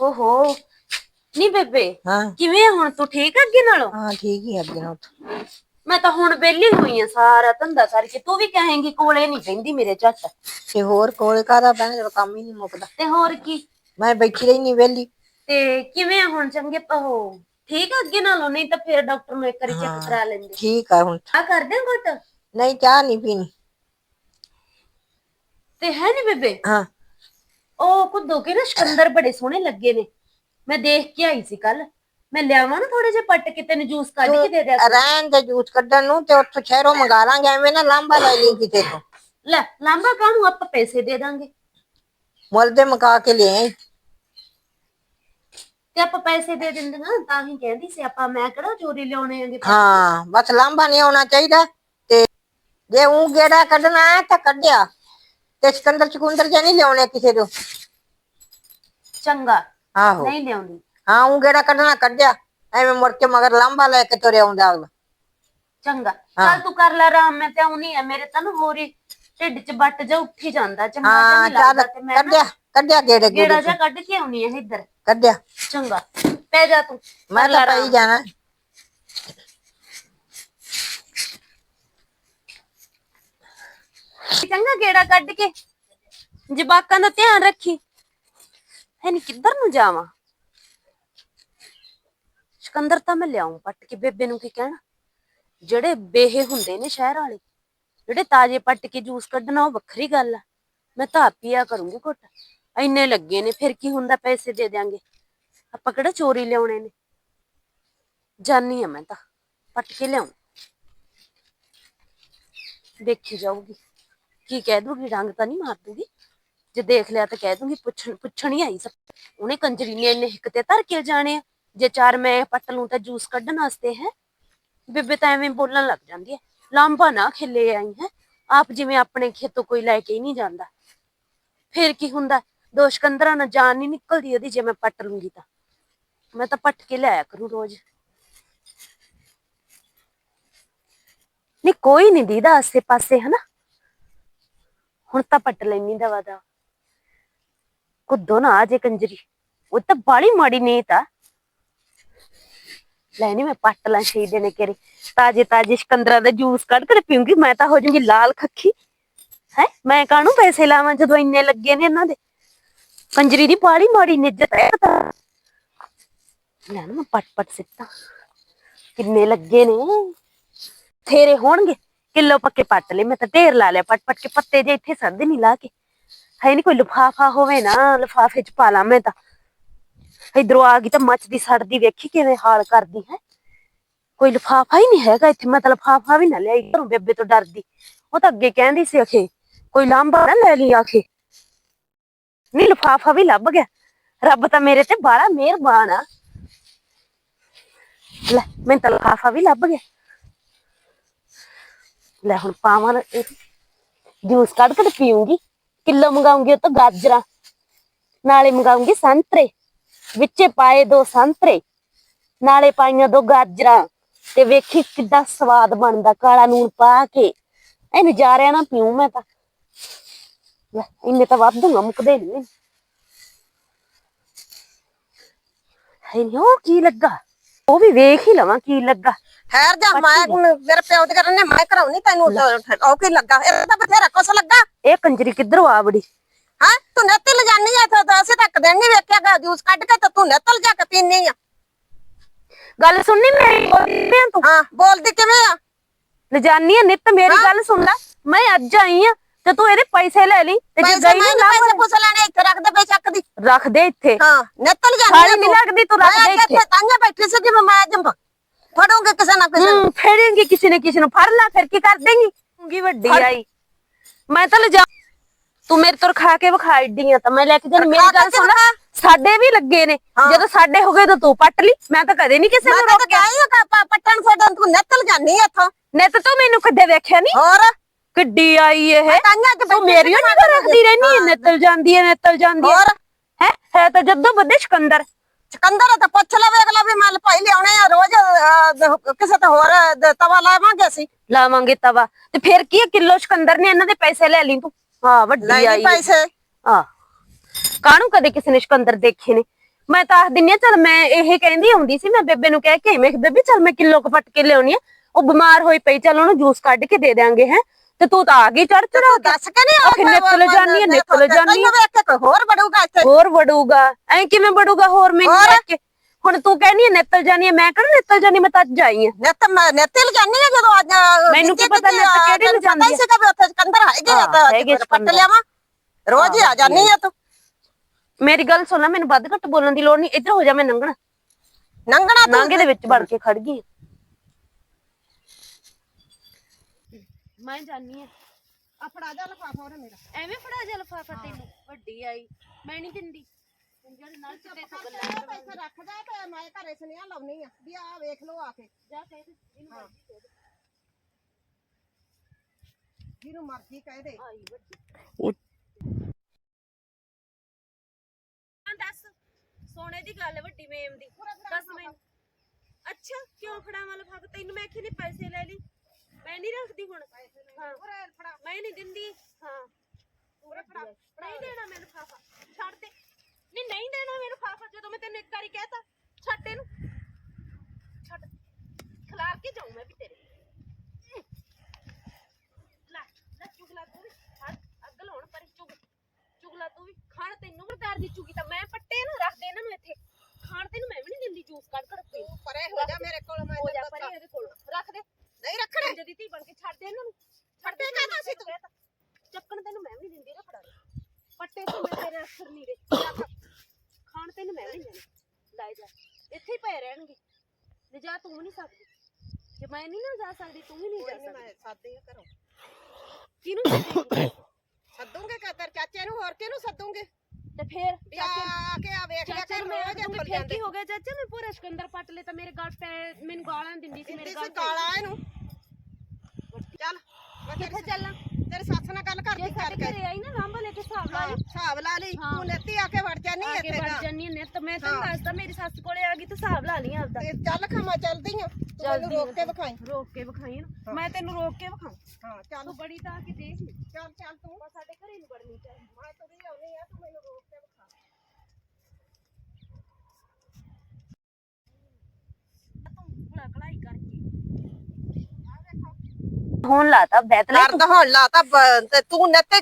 ਓਹੋ। ਨਹੀਂ ਬੇਬੇ ਹਾਂ। ਕਿਵੇਂ ਆ ਹੁਣ ਤੂੰ? ਠੀਕ ਆ ਅੱਗੇ ਨਾਲੋਂ? ਹਾਂ ਠੀਕ ਹੀ ਆ ਅੱਗੇ ਨਾਲ। ਮੈਂ ਤਾਂ ਹੁਣ ਵਿਹਲੀ ਹੋਈ ਆ ਸਾਰਾ ਧੰਦਾ ਕਰਕੇ ਤੂੰ ਵੀ ਕਹੇਂਗੀ ਕੋਲੇ ਨਹੀਂ ਬਹਿੰਦੀ ਮੇਰੇ ਝੱਟ। ਤੇ ਹੋਰ ਕੋਲੇ ਕਾਦਾ ਪੈਣਾ ਜਦੋਂ ਕੰਮ ਹੀ ਨਹੀਂ ਮੁੱਕਦਾ। ਤੇ ਹੋਰ ਕੀ? ਮੈਂ ਬੈਠੀ ਰਹੀ ਨਹੀਂ ਵਿਹਲੀ। ਤੇ ਕਿਵੇਂ ਆ ਹੁਣ ਚੰਗੇ ਉਹ ਠੀਕ ਆ ਅੱਗੇ ਨਾਲੋਂ? ਨਹੀਂ ਤਾਂ ਫਿਰ ਡਾਕਟਰ ਨੂੰ ਇੱਕ ਵਾਰੀ ਚੈੱਕ। ਕਰਾ ਲੈਂਦੇ। ਠੀਕ ਆ ਹੁਣ। ਆ ਕਰਦੇ ਘੁੱਟ? ਨਹੀਂ ਚਾਹ ਨਹੀਂ ਪੀਣੀ। ਤੇ ਹੈ ਨਹੀਂ ਬੇਬੇ? ਹਾਂ। ਉਹ ਕੁੱਦੋ ਕੇ ਨਾ ਸ਼ਕੰਦਰ ਬੜੇ ਸੋਹਣੇ ਲੱਗੇ ਨੇ। ਮੈਂ ਦੇਖ ਕੇ ਆਈ ਸੀ ਕੱਲ ਮੈਂ ਲਿਆਵਾਂ ਨਾ ਥੋੜੇ ਜਿਹੇ ਪੱਟ ਕੇ ਤੈਨੂੰ ਜੂਸ ਕੱਢ ਕੇ ਦੇ ਦਿਆ। ਰਹਿਣ ਦੇ ਜੂਸ ਕੱਢਣ ਨੂੰ ਤੇ ਉੱਥੋਂ ਸ਼ਹਿਰੋਂ ਮੰਗਾ ਲਾਂਗੇ ਐਵੇਂ ਨਾ ਲਾਂਬਾ ਲੈ ਲਈ ਕਿਤੇ ਤੋਂ। ਲੈ ਲਾਂਬਾ ਕਾਹਨੂੰ ਆਪਾਂ ਪੈਸੇ ਦੇ ਦਾਂਗੇ? ਮੁੱਲ ਦੇ ਮਕਾ ਕੇ ਲਿਆਈ ਤੇ ਆਪਾਂ ਪੈਸੇ ਦੇ ਦਿੰਦੀਆਂ ਤਾਂ ਹੀ ਕਹਿੰਦੀ ਸੀ ਆਪਾਂ ਮੈਂ ਕਿਹੜਾ ਚੋਰੀ ਲਿਆਉਣੇ ਆਂਗੇ ਹਾਂ ਬਸ ਲਾਂਬਾ ਨਹੀਂ ਆਉਣਾ ਚਾਹੀਦਾ। ਤੇ ਜੇ ਉਹ ਗੇੜਾ ਕੱਢਣਾ ਹੈ ਤਾਂ ਕੱਢਿਆ। ਤੇ ਸਿਕੰਦਰ ਚਕੁੰਦਰ ਜੇ ਨਹੀਂ ਲਿਆਉਣੇ ਕਿਸੇ ਤੋਂ? ਚੰਗਾ। ਆਹੋ। ਨਹੀਂ ਲਿਆਉਂਦੀ। ਹਾਂ ਉਹ ਗੇੜਾ ਕੱਢਣਾ ਕੱਢਿਆ। ਐਵੇਂ ਮੁੜ ਕੇ ਮਗਰ ਲਾਂਬਾ ਲੈ ਕੇ ਤੁਰਿਆ ਆਉਂਦਾ ਅਗਲਾ। ਚੰਗਾ। ਚੱਲ ਤੂੰ ਕਰ ਲੈ ਆਰਾਮ ਮੈਂ ਤੇ ਆਉਣੀ ਆ। ਮੇਰੇ ਤਾਂ ਨਾ ਹੋਰ ਢਿੱਡ 'ਚ ਬੱਟ ਜਾ ਉੱਠੀ ਜਾਂਦਾ। ਚੰਗਾ ਜਿਹਾ ਨਹੀਂ ਲੱਗਦਾ ਤੇ ਮੈਂ ਨਾ ਕੱਢਿਆ ਕੱਢਿਆ ਗੇੜੇ ਗੇੜਾ ਗੇੜੇ ਜਿਹਾ ਕੱਢ ਕੇ ਆਉਣੀ ਆ ਇੱਧਰ। ਕੱਢਿਆ। ਚੰਗਾ। ਪੈ ਜਾ ਤੂੰ। ਮੈਂ ਕਰ ਲੈ ਤਾਂ ਪਈ ਜਾਣਾ। ਚੰਗਾ ਗੇੜਾ ਕੱਢ ਕੇ ਜਵਾਕਾਂ ਦਾ ਧਿਆਨ ਰੱਖੀ। ਹੈ ਨੀ ਕਿੱਧਰ ਨੂੰ ਜਾਵਾਂ? ਸਿਕੰਦਰ ਤਾਂ ਮੈਂ ਲਿਆਉਂ ਪੱਟ ਕੇ ਬੇਬੇ ਨੂੰ ਕੀ ਕਹਿਣਾ? ਜਿਹੜੇ ਬੇਹੇ ਹੁੰਦੇ ਨੇ ਸ਼ਹਿਰ ਵਾਲੇ, ਜਿਹੜੇ ਤਾਜ਼ੇ ਪੱਟ ਕੇ ਜੂਸ ਕੱਢਣਾ ਉਹ ਵੱਖਰੀ ਗੱਲ ਆ। ਮੈਂ ਤਾਂ ਆਪ ਪੀਆ ਕਰੂੰਗੀ ਘੁੱਟ। ਇੰਨੇ ਲੱਗੇ ਨੇ, ਫਿਰ ਕੀ ਹੁੰਦਾ ਪੈਸੇ ਦੇ ਦਿਆਂਗੇ? ਆਪਾਂ ਕਿਹੜਾ ਚੋਰੀ ਲਿਆਉਣੇ ਨੇ? ਜਾਨੀ ਆ ਮੈਂ ਤਾਂ, ਪੱਟ ਕੇ ਲਿਆਉਂ ਦੇਖੀ ਜਾਊਗੀ। ਕੀ ਕਹਿ ਦੂਗੀ, ਰੰਗ ਤਾਂ ਨਹੀਂ ਮਾਰ ਦੂਗੀ। ਜੇ ਦੇਖ ਲਿਆ ਤਾਂ ਕਹਿ ਦੂੰਗੀ, ਪੁੱਛਣ ਪੁੱਛਣ ਹੀ ਆਈ ਸਭ। ਉਹਨੇ ਕੰਜਰੀ ਨੇ ਇੰਨੇ ਹਿੱਕ ਤੇ ਧਰ ਕੇ ਜਾਣੇ ਆ। ਜੇ ਚਾਰ ਮੈਂ ਪੱਟ ਲੂੰ ਤਾਂ ਜੂਸ ਕੱਢਣ ਵਾਸਤੇ ਹੈ। ਬੇਬੇ ਤਾਂ ਐਵੇਂ ਬੋਲਣ ਲੱਗ ਜਾਂਦੀ ਹੈ। ਲਾਂਭਾ ਨਾ ਖਿੱਲੇ ਆਈ ਹੈ। ਆਪ ਜਿਵੇਂ ਆਪਣੇ ਖੇਤੋਂ ਕੋਈ ਲੈ ਕੇ ਹੀ ਨਹੀਂ ਜਾਂਦਾ। ਫੇਰ ਕੀ ਹੁੰਦਾ? ਦੋ ਸ਼ਕੰਦਰਾਂ ਨਾਲ ਜਾਨ ਨਹੀਂ ਨਿਕਲਦੀ ਉਹਦੀ ਜੇ ਮੈਂ ਪੱਟ ਲੂੰਗੀ ਤਾਂ। ਮੈਂ ਤਾਂ ਪੱਟ ਕੇ ਲਿਆਇਆ ਕਰੂੰ ਰੋਜ਼। ਨਹੀਂ, ਕੋਈ ਨਹੀਂ ਦੀਦਾ ਆਸੇ ਪਾਸੇ ਹਨਾ? ਹੁਣ ਤਾਂ ਪੱਟ ਲੈਣੀ ਦਵਾ ਦਾ। ਕੁੱਦੋ ਨਾ ਆ ਜੇ ਕੰਜਰੀ। ਉਹ ਤਾਂ ਬਾਲੀ ਮਾੜੀ ਨਹੀਂ ਤਾਂ ਲੈ ਨੀ ਮੈਂ ਪੱਟ ਲਾਂ ਛੇ ਨੇ ਕਰੇ। ਤਾਜੇ ਤਾਜੇ ਸ਼ਿਕੰਦਰਾ ਦਾ ਜੂਸ ਕੱਢ ਕੇ ਪੀਉਂਗੀ ਮੈਂ ਤਾਂ ਹੋ ਜਾਊਂਗੀ ਲਾਲ ਖੱਖੀ। ਹੈ? ਮੈਂ ਕਾਹਨੂੰ ਪੈਸੇ ਲਾਵਾਂ ਜਦੋਂ ਇੰਨੇ ਲੱਗੇ ਨੇ ਇਹਨਾਂ ਦੇ? ਕੰਜਰੀ ਦੀ ਬਾਲੀ ਮਾੜੀ ਨਿੱਜਤ ਹੈ ਤਾਂ ਲੈ ਨਾ ਮੈਂ ਪੱਟ ਪੱਟ ਸਿੱਟਾਂ। ਕਿੰਨੇ ਲੱਗੇ ਨੇ। ਥੇਰੇ ਹੋਣਗੇ। ਕਿਲੋ ਪੱਕੇ ਪੱਟ ਲਏ ਮੈਂ ਤਾਂ ਢੇਰ ਲਾ ਲਿਆ ਪੱਟ ਪੱਟ ਕੇ ਪੱਤੇ ਜੇ ਇੱਥੇ ਸੱਦ ਨਹੀਂ ਲਾ ਕੇ ਹੈ ਨਹੀਂ ਕੋਈ ਲਿਫਾਫਾ ਹੋਵੇ ਨਾ ਲਿਫਾਫੇ ਚ ਪਾ ਲਾਂ ਮੈਂ ਤਾਂ ਇਧਰੋਂ ਆ ਗਈ ਤਾਂ ਮੱਚਦੀ ਸੜਦੀ ਵੇਖੀ ਕਿਵੇਂ ਹਾਲ ਕਰਦੀ ਹੈ ਕੋਈ ਲਿਫਾਫਾ ਹੀ ਨਹੀਂ ਹੈਗਾ ਇੱਥੇ ਮੈਂ ਤਾਂ ਲਿਫਾਫਾ ਵੀ ਨਾ ਲਿਆਈ ਘਰੋਂ ਬੇਬੇ ਤੋਂ ਡਰਦੀ ਉਹ ਤਾਂ ਅੱਗੇ ਕਹਿੰਦੀ ਸੀ ਅਖੇ ਕੋਈ ਲਾਂਬਾ ਨਾ ਲੈ ਲਈ ਆਖੇ ਨਹੀਂ ਲਿਫਾਫਾ ਵੀ ਲੱਭ ਗਿਆ ਰੱਬ ਤਾਂ ਮੇਰੇ ਤੇ ਬਾਲਾ ਮਿਹਰਬਾਨ ਆ ਲੈ ਮੈਨੂੰ ਤਾਂ ਲਿਫਾਫਾ ਵੀ ਲੱਭ ਗਿਆ ਲੈ ਹੁਣ ਪਾਵਾਂ ਨਾ ਇਹ ਜੂਸ ਕੱਢ ਕੇ ਤੇ ਪੀਉਂਗੀ ਕਿਲੋ ਮੰਗਾਉਂਗੀ ਉਹ ਤਾਂ ਗਾਜਰਾਂ, ਨਾਲੇ ਮੰਗਾਉਂਗੀ ਸੰਤਰੇ, ਵਿੱਚੇ ਪਾਏ ਦੋ ਸੰਤਰੇ, ਨਾਲੇ ਪਾਈਆਂ ਦੋ ਗਾਜਰਾਂ ਤੇ ਵੇਖੀ ਕਿੱਦਾਂ ਸਵਾਦ ਬਣਦਾ ਕਾਲਾ ਨੂਣ ਪਾ ਕੇ। ਇਹ ਨਜ਼ਾਰਿਆਂ ਨਾ ਪੀਉ ਮੈਂ ਤਾਂ। ਲੈ, ਇੰਨੇ ਤਾਂ ਵਾਧੂਗਾ ਮੁੱਕਦੇ ਨਹੀਂ ਹੈ ਨੀ, ਉਹ ਕੀ ਲੱਗਾ? ਉਹ ਵੀ ਵੇਖ ਹੀ ਲਵਾਂ ਕੀ ਲੱਗਾ। ਠਹਿਰ ਜਾ ਮੈਂ ਮੇਰੇ ਪਿਓ ਦੇ ਕਰਨੇ ਮੈਂ ਕਰਾਉਣੀ ਤੈਨੂੰ ਉਹ ਕੀ ਲੱਗਾ? ਇਹ ਤਾਂ ਬਥੇਰਾ ਕੁਛ ਲੱਗਾ। ਇਹ ਕੰਜਰੀ ਕਿੱਧਰੋਂ ਆ ਬੜੀ ਹਾਂ? ਤੂੰ ਨੱਤ ਲਜਾਨੀ ਆ ਤਾਂ ਅਸੀਂ ਤੱਕ ਦਿਨ ਨਹੀਂ ਵੇਖਿਆਗਾ ਜੂਸ ਕੱਢ ਕੇ ਤਾਂ ਤੂੰ ਨੱਤਲ ਜਾ ਕੇ ਪੀਨੀ ਆ। ਗੱਲ ਸੁਣਨੀ ਮੇਰੀ? ਬੋਲਦੀ ਆਂ ਤੂੰ? ਹਾਂ ਬੋਲਦੀ ਕਿਵੇਂ ਆ? ਲਜਾਨੀ ਆ ਨਿੱਤ ਮੇਰੀ ਗੱਲ ਸੁਣ ਲੈ। ਮੈਂ ਅੱਜ ਆਈ ਆ ਤੇ ਤੂੰ ਇਹਦੇ ਪੈਸੇ ਲੈ ਲਈ। ਤੇ ਜੇ ਪੈਸੇ ਗਈ ਮੈਂ ਨਾ ਨੀ ਪੈਸੇ ਪੁੱਛ ਲੈਣੇ ਇੱਥੇ ਰੱਖ ਦੇ ਬੇਸ਼ੱਕ ਦੀ। ਰੱਖ ਦੇ ਇੱਥੇ। ਹਾਂ ਨੱਤਲ ਜਾਨੀ ਖਾਲੀ ਨੀ ਲੱਗਦੀ, ਤੂੰ ਰੱਖ ਦੇ ਇੱਥੇ। ਤਾਂਿਆ ਬੈਠੀ ਸੀ ਜਿਵੇਂ ਮੈਂ ਜੰਬ ਫੜੂੰਗੇ ਕਿਸੇ ਨਾ ਕਿਸੇ ਨੂੰ। ਹੂੰ ਫੇੜੇਂਗੀ ਕਿਸੇ ਨੇ ਕਿਸੇ ਨੂੰ। ਫੜ ਲੈ ਫਿਰ ਕੀ ਕਰ ਦੇਂਗੀ? ਹੁੰਗੀ ਵੱਡੀ ਫੜ। ਆਈ। ਮੈਂ ਤਾਂ ਲਿਜਾ ਤੂੰ ਮੇਰੇ ਤੋਂ ਖਾ ਕੇ ਵਿਖਾ ਏਡੀਆਂ ਤਾਂ ਮੈਂ ਲੈ ਕੇ ਜਾਣੀ। ਮੇਰੀ ਗੱਲ ਸੁਣ। ਸਾਡੇ ਵੀ ਲੱਗੇ ਨੇ। ਹਾਂ। ਜਦੋਂ ਸਾਡੇ ਹੋ ਗਏ ਤਾਂ ਤੂੰ ਪੱਟ ਲਈ। ਮੈਂ ਤਾਂ ਕਦੇ ਨਹੀਂ ਕਿਸੇ ਮੈਂ ਨੂੰ ਤਾਂ ਰੋਕਿਆ। ਕਾਪਾ ਪੱਟਣ ਫੇਡਣ ਤੂੰ ਨੱਤਲ ਜਾਨੀ ਇੱਥੋਂ। ਨਿੱਤ ਤੂੰ ਮੈਨੂੰ ਕਦੇ ਵੇਖਿਆ ਨਹੀਂ ਹੋਰ? ਕਿੱਡੀ ਆਈ ਇਹ। ਤਾਂਿਆ ਚ ਤੂੰ ਮੇਰੀਆਂ ਨਹੀਂ ਰੱਖਦੀ ਰਹਿਨੀ ਨਿੱਤਲ ਜਾਂਦੀ ਹੈ ਨਿੱਤਲ ਜਾਂਦੀ ਹੈ ਹੋਰ? ਹੈ? ਹੈ ਤਾਂ ਜਦੋਂ ਵੱਡੇ ਸਿਕੰਦਰ। ਚਕੰਦਰ ਤਾਂ ਪੁੱਛ ਲਵੇ ਅਗਲਾ ਵੀ ਮਲ ਭਾਈ ਲਿਆਉਣੇ ਆ ਰੋਜ਼ ਅਹ, ਕਿਸੇ ਤੇ ਹੋਰ ਤਵਾ ਲਾਵਾਂਗੇ ਅਸੀਂ। ਲਾਵਾਂਗੇ ਤਵਾ। ਤੇ ਫਿਰ ਕੀ ਹੈ, ਕਿਲੋ ਸਿਕੰਦਰ ਨੇ ਇਹਨਾਂ ਦੇ ਪੈਸੇ ਲੈ ਲਈ ਤੂੰ? ਹਾਂ ਵੱਡੀ ਲੈ ਆਈ ਨੀ ਪੈਸੇ। ਆ ਕਾਹਨੂੰ ਕਦੇ ਕਿਸੇ ਨੇ ਸਿਕੰਦਰ ਦੇਖੇ ਨੇ? ਮੈਂ ਤਾਂ ਆਖ ਦਿੰਨੀ ਆ ਚਲ ਮੈਂ ਇਹ ਕਹਿੰਦੀ ਹੁੰਦੀ ਸੀ ਮੈਂ ਬੇਬੇ ਨੂੰ ਕਹਿ ਕੇ ਮੈਂ ਕਿਹਾ ਬੇਬੇ ਚਲ ਮੈਂ ਕਿਲੋ ਕੁ ਪੱਟ ਕੇ ਲਿਆਉਣੀ ਆ। ਉਹ ਬਿਮਾਰ ਹੋਈ ਪਈ ਚਲ ਉਹਨੂੰ ਜੂਸ ਕੱਢ ਕੇ ਦੇ ਦਿਆਂਗੇ ਹੈ। ਤੇ ਤੂੰ ਤਾਂ ਆ ਗਈ ਚੜ ਚੜਾ ਤੂੰ ਦੱਸ ਕੇ ਨਹੀਂ ਆਖੇ ਨਿੱਤਲ ਜਾਨੀ ਆ, ਨਿੱਤਲ ਜਾਨੀ ਵੇਖ ਕੇ ਕੋਈ ਹੋਰ ਬੜੂਗਾ ਇੱਥੇ। ਹੋਰ ਵੜੂਗਾ। ਐ ਕਿਵੇਂ ਵੜੂਗਾ? ਹੋਰ ਮੈਨੂੰ ਹੋਰ? ਦੇਖ ਕੇ। ਹੁਣ ਤੂੰ ਕਹਿੰਦੀ ਆ ਨਿੱਤਲ ਜਾਨੀ ਆ। ਮੈਂ ਕਿਹੜਾ ਨਿੱਤਲ ਜਾਨੀ? ਮੈਂ ਤਾਂ ਅੱਜ ਆਈ ਆ। ਨਿੱਤ ਮੈਂ ਨਿੱਤਲ ਜਾਨੀ ਆ ਜਦੋਂ ਅੱਜ ਮੈਨੂੰ ਕੀ ਨਿੱਤੀ ਪਤਾ ਨਿੱਤ ਕਿਹੜੀ ਨੂੰ ਹੀ ਜਾਂਦੀ ਆ। ਸੀਗਾ ਵੀ ਉੱਥੇ ਸਿਕੰਦਰ ਹੈਗੇ ਆ ਹਾਂ, ਤਾਂ ਹੈਗੇ ਅੱਜ ਪੱਟ ਸਿਕੰਦਰ। ਲਿਆਵਾਂ। ਰੋਜ਼ ਹੀ ਆ ਜਾਨੀ ਆ ਤੂੰ। ਮੇਰੀ ਗੱਲ ਸੁਣ ਲੈ ਮੈਨੂੰ ਵੱਧ ਘੱਟ ਬੋਲਣ ਦੀ ਲੋੜ ਨਹੀਂ। ਇੱਧਰ ਹੋ ਜਾ ਮੈਂ ਨੰਗਣਾ। ਨੰਗਣਾ ਤੂੰ। ਨਾਂਗੇ ਦੇ ਵਿੱਚ ਵੜ ਕੇ ਖੜ ਗਈ। ਮੈਂ ਜਾਨੀ ਆ। ਆ ਫੜਾ ਜਾ ਲਫਾਫਾ ਉਹਨੇ ਮੇਰਾ। ਐਵੇਂ ਫੜਾ ਜਾ ਲਫਾਫਾ ਤੈਨੂੰ ਵੱਡੀ ਆਈ। ਮੈਂ ਨਹੀਂ ਦਿੰਦੀ। ਜਿਹੜੇ ਨਾਲ ਕਿਤੇ ਤੋਂ ਗੱਲਾਂ ਪੈਸੇ ਰੱਖ ਜਾ ਤੇ ਮੈਂ ਘਰੇ ਸੁਨੇਹਾ ਲਾਉਣੀ ਆ ਵੀ ਆ ਵੇਖ ਲਓ ਆ ਕੇ। ਜਾ ਕਹਿ ਦੇ ਇਹਨੂੰ ਮਰਜ਼ੀ ਕਹਿ ਦੇ। ਜਿਹਨੂੰ ਮਰਜ਼ੀ ਕਹਿ ਦੇ। ਆਈ ਵੱਡੀ। ਹਾਂ ਦੱਸ। ਸੋਨੇ ਦੀ ਗੱਲ ਵੱਡੀ ਮੇਮ ਦੀ। ਦੱਸ ਮੈਨੂੰ। ਅੱਛਾ ਕਿਉਂ ਫੜਾਵਾਂ ਲਫਾਫਾ? ਤੈਨੂੰ ਮੈਂ ਨਹੀਂ ਪੈਸੇ ਲੈ ਲਈ। ਮੈਂ ਨਹੀਂ ਰੱਖਦੀ ਹੁਣ। ਹਾਂ। ਮੈਂ ਨਹੀਂ ਦਿੰਦੀ। ਹਾਂ। ਨਹੀਂ ਦੇਣਾ ਮੈਨੂੰ ਫਾਫਾ। ਛੱਡ ਦੇ। ਨਹੀਂ ਨਹੀਂ ਦੇਣਾ ਮੈਨੂੰ ਫਾਫਾ। ਜਦੋਂ ਮੈਂ ਤੈਨੂੰ ਇੱਕ ਵਾਰੀ ਕਹਿਤਾ ਛੱਡ ਇਹਨੂੰ। ਛੱਡ। ਖਿਲਾਰ ਕੇ ਜਾਉਂ ਮੈਂ ਵੀ ਤੇਰੇ। ਲੈ ਲੈ ਚੁਗਲਾ ਤੂੰ ਵੀ। ਹੱਥ ਅੱਗ ਲਾਉਣ ਪਰ ਚੁਗ। ਚੁਗਲਾ ਤੂੰ ਵੀ। ਖਾਣ ਤੈਨੂੰ ਕਰਦਾਰ ਦੀ ਚੁਗੀ ਤਾਂ ਮੈਂ ਪੱਟੇ ਨਾ ਰੱਖ ਦੇ ਇਹਨਾਂ ਨੂੰ ਇੱਥੇ। ਖਾਣ ਤੈਨੂੰ ਮੈਂ ਵੀ ਨਹੀਂ ਦਿੰਦੀ ਜੂਸ ਕੱਢ ਕੱਢ ਕੇ। ਤੂੰ ਪਰੇ ਹੋ ਜਾ ਮੇਰੇ ਕੋਲ ਮੈਂ ਤੈਨੂੰ ਪਰੇ। ਇਹਦੇ ਕੋਲ। ਰੱਖ ਦੇ। ਨਹੀਂ ਰੱਖਣੇ। ਜਦੀ ਧੀ ਬਣ ਕੇ ਛੱਡ ਦੇ ਇਹਨਾਂ। ਨੂੰ ਛੱਡ ਪੱਟੇ ਕਾਹਦਾ ਸੀ ਤੂੰ? ਤਾ। ਚੱਕਣ ਤੈਨੂੰ ਮੈਂ ਵੀ ਨਹੀਂ ਦਿੰਦੀ ਦੇ। ਪੱਟੇ ਤੋਂ ਮੈਂ ਤੇਰੇ ਅਸਰ ਨਹੀਂ ਦੇ। ਖਾਣ ਤੈਨੂੰ ਮੈਂ ਵੀ ਨਹੀਂ ਲੈ ਜਾ। ਇੱਥੇ ਹੀ ਪਏ ਰਹਿਣਗੇ। ਲੈ ਜਾ ਤੂੰ ਨਹੀਂ ਸਕਦੀ। ਜੇ ਮੈਂ ਨਹੀਂ ਨਾ ਜਾ ਸਕਦੀ ਤੂੰ ਵੀ ਨਹੀਂ ਕੋਈ ਜਾ ਸਕਦੀ। ਮੈਂ ਸਾਦੀ ਘਰੋਂ। ਕਿਹਨੂੰ ਸੱਦੇਂਗੀ? ਸੱਦੂਗੇ ਕਦਰ। ਚਾਚੇ ਨੂੰ ਹੋਰ ਕਿਹਨੂੰ ਸੱਦੂਗੇ? ਤੇ ਫੇਰ ਵੀ ਆ ਆ ਕੇ ਆ ਵੇਖ ਲਿਆ ਚਾਚਾ ਕਰ ਨੂੰ ਮੈਂ ਰੋਜ਼ ਫਿਰ ਜਾਂਦੇ। ਕੀ ਹੋ ਗਿਆ ਚਾਚਾ ਮੈਂ ਪੂਰਾ ਸਿਕੰਦਰ ਪੱਟ ਲਿਆ ਤਾਂ ਮੇਰੇ ਗਲ ਪੈ ਮੈਨੂੰ ਗਾਲਾਂ ਦਿੰਦੀ ਸੀ ਮੇਰੇ ਦਿੰਦੀ ਗਲ ਸੀ ਕਾਲਾ ਇਹਨੂੰ। ਕਿੱਥੇ ਚੱਲਾਂ ਤੇਰੀ ਸੱਸ ਨਾਲ ਗੱਲ ਜੇ ਕਰਦੀ ਸਾਡੇ ਕਰਕੇ ਘਰੇ ਆਈ ਨਾ ਲਾਂਬਾ ਲੈ ਕੇ ਹਿਸਾਬ ਲਾ ਹਾਂ ਲਈ। ਹਿਸਾਬ ਲਾ ਲਈ। ਹਾਂ। ਤੂੰ ਨੇਤੀ ਆ ਕੇ ਵੜ ਜਾਨੀ ਆ ਕੇ ਇੱਥੇ ਵੜ ਨਾ ਜਾਨੀ ਨੇ ਤਾਂ ਮੈਂ ਤੈਨੂੰ ਹਾਂ। ਦੱਸਦਾ ਮੇਰੀ ਸੱਸ ਕੋਲੇ ਆ ਗਈ ਤਾਂ ਹਿਸਾਬ ਲਾ ਲਈ ਆਪਦਾ। ਤੇ ਚੱਲ ਖਮਾ ਚੱਲਦੀ ਆ। ਤੂੰ ਮੈਨੂੰ ਚੱਲਦੀ ਰੋਕ ਕੇ। ਵਿਖਾਈ। ਰੋਕ ਕੇ ਵਿਖਾਈ ਨਾ। ਮੈਂ ਤੈਨੂੰ ਰੋਕ ਕੇ ਵਿਖਾਉਂ। ਹਾਂ ਚੱਲ। ਤੂੰ ਬੜੀ ਤਾਂ ਆ ਕੇ ਦੇਖ ਲਈ। ਚੱਲ ਚੱਲ ਤੂੰ। ਬਸ ਸਾਡੇ ਘਰੇ ਨਹੀਂ ਵੜਨੀ ਚਾਹੀਦੀ। ਮੈਂ ਤੁਰੀ ਆਉਣੀ ਆ ਤੂੰ ਮੈਨੂੰ ਰੋਕ ਕੇ ਵਿਖਾ। ਤੂੰ ਭਲਾ ਕਲਾਈ ਕਰਕੇ। ਹੁਣ ਲਾਤਾ ਬੈਤਲੇ ਦਰਦ ਹੋਣ ਲਾਤਾ ਬ- ਤੇ ਤੂੰ ਨੱਤੇ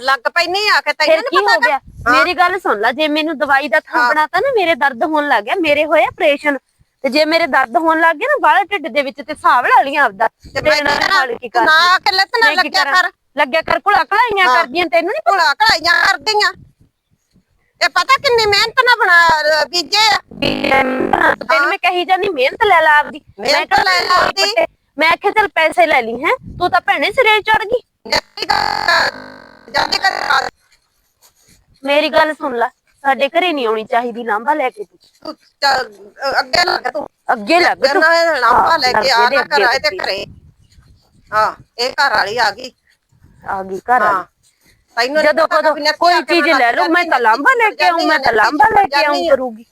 ਲੱਗ ਪੈਣੀ ਆ ਕੇ ਫਿਰ ਤੈਨੂੰ ਕੀ ਨੀ ਹੋ ਪਤਾ ਗਿਆ? ਮੇਰੀ ਗੱਲ ਸੁਣ ਲੈ ਜੇ ਮੈਨੂੰ ਦਵਾਈ ਦਾ ਥਾਂ ਹਾਂ। ਬਣਾਤਾ ਨਾ ਮੇਰੇ ਦਰਦ ਹੋਣ ਲੱਗ ਗਿਆ ਮੇਰੇ ਹੋਇਆ ਆਪਰੇਸ਼ਨ। ਤੇ ਜੇ ਮੇਰੇ ਦਰਦ ਹੋਣ ਲੱਗ ਗਿਆ ਨਾ ਬਾਹਲਾ ਢਿੱਡ ਦੇ ਵਿੱਚ ਤੇ ਹਿਸਾਬ ਲਾ ਲੀਆਂ ਆਪਦਾ। ਤੇ ਮੈਂ ਨਾਲ ਕੀ ਕਰ ਨਾ ਕੇ ਲੱਤ ਨਾ ਲੱਗਿਆ ਕਰ? ਲੱਗਿਆ ਕਰ ਕੁਲਾ ਕਲਾਈਆਂ ਹਾਂ। ਕਰਦੀਆਂ ਤੈਨੂੰ ਨਹੀਂ ਭੁਲਾ ਕਢਾਈਆਂ ਕਰਦੀਆਂ। ਇਹ ਪਤਾ ਕਿੰਨੀ ਮਿਹਨਤ ਨਾਲ ਬਣਾ ਬੀਜੇ ਆ ਤੈਨੂੰ ਮੈਂ ਕਹੀ ਜਾਨੀ ਮਿਹਨਤ ਲੈ ਲਾ ਆਪਦੀ। ਮੈਂ ਮਿਹਨਤ ਲੈ ਲਾ ਆਪਦੀ। ਮੈਂ ਆਖਿਆ ਚੱਲ ਪੈਸੇ ਲੈ ਲਈ ਹੈ ਤੂੰ ਤਾਂ ਭੈਣੇ ਸਿਰੇ ਚੜ ਗਈ। ਜੱਦੀ ਕਰ ਕਰ ਮੇਰੀ ਗੱਲ ਸੁਣ ਲੈ ਸਾਡੇ ਘਰੇ ਨਹੀਂ ਆਉਣੀ ਚਾਹੀਦੀ ਲਾਂਬਾ ਲੈ ਕੇ ਤੂੰ। ਤੂੰ ਚੱਲ, ਅ, ਅੱਗੇ ਲੱਗ ਤੂੰ। ਅੱਗੇ ਲੱਗ ਤੂੰ ਲੈ ਕੇ ਆ ਨਾ ਘਰ ਆਏ ਤੇ। ਘਰੇ। ਹਾਂ ਇਹ ਘਰ ਵਾਲੀ ਆ ਗਈ। ਆ ਗਈ ਘਰ ਆ ਹਾਂ ਤੈਨੂੰ ਨੀ ਜਦੋਂ ਪਤਾ ਕਦੋਂ ਵੀ ਨੱਤੀ ਕੋਈ ਚੀਜ਼ ਲੈ ਲਓ ਮੈਂ ਤਾਂ ਲਾਂਬਾ ਲੈ ਕੇ ਆਉਂ ਮੈਂ ਤਾਂ ਲਾਂਬਾ ਲੈ ਕੇ ਆਉਂ ਕਰੂਗੀ।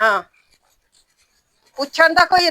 ਹਾਂ। ਪੁੱਛਣ ਦਾ ਕੋਈ